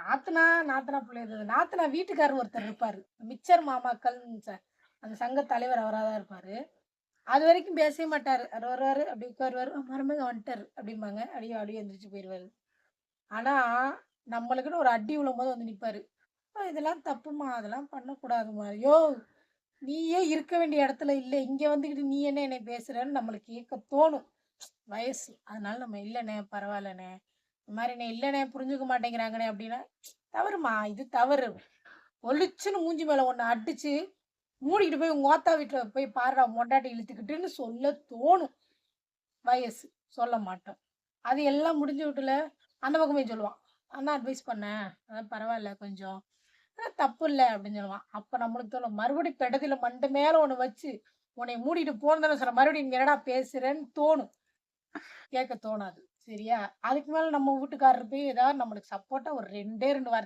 நாத்தனா நாத்தனா பிள்ளை நாத்தனா வீட்டுக்காரர் ஒருத்தர் இருப்பார். மிச்சர் மாமாக்கள் அந்த சங்க தலைவர் அவராக தான் இருப்பார். அது வரைக்கும் பேசவே மாட்டார். அவர் வருவார் அப்படி உட்காருவாரு மருமக வந்துட்டாரு அப்படிம்பாங்க. அப்படியே அப்படியே எந்திரிச்சு போயிடுவாரு ஆனால் நம்மளுக்குன்னு ஒரு அடி விழும் போது வந்து நிற்பார் இதெல்லாம் தப்புமா அதெல்லாம் பண்ணக்கூடாதுமா யோ நீயே இருக்க வேண்டிய இடத்துல இல்லை. இங்கே வந்துக்கிட்டு நீ என்ன என்னை பேசுறன்னு நம்மளுக்கு கேட்க தோணும். வயசு. அதனால நம்ம இல்லைண்ணே பரவாயில்லண்ணே. இந்த மாதிரி என்ன இல்லைண்ணே புரிஞ்சுக்க மாட்டேங்கிறாங்கண்ணே அப்படின்னா தவறுமா இது தவறு. ஒளிச்சுன்னு மூஞ்சி மேலே ஒன்று அடிச்சு மூடிக்கிட்டு போய் உங்க ஓத்தா வீட்டில் போய் பாருடா மொண்டாட்டி இழுத்துக்கிட்டுன்னு சொல்ல தோணும். வயசு சொல்ல மாட்டோம். அது எல்லாம் முடிஞ்ச விட்டுல அந்த பக்கமே சொல்லுவான் அண்ணா அட்வைஸ் பண்ணேன். அதான் பரவாயில்ல கொஞ்சம். தப்பு இல்லை அப்படின்னு சொல்லுவான். அப்போ நம்மளுக்கு தோணும் மறுபடியும் பெடதில மண்டை மேலே ஒன்று வச்சு உன்னை மூடிட்டு போனதுன்னு சொல்ல மறுபடியும் நீ என்னடா பேசுறேன்னு தோணும். கேட்க தோணாது. சரியா? அதுக்கு மேல நம்ம வீட்டுக்காரர் போய் ஏதாவது நம்மளுக்கு சப்போர்ட்டா ஒரு ரெண்டே ரெண்டு வார்த்தை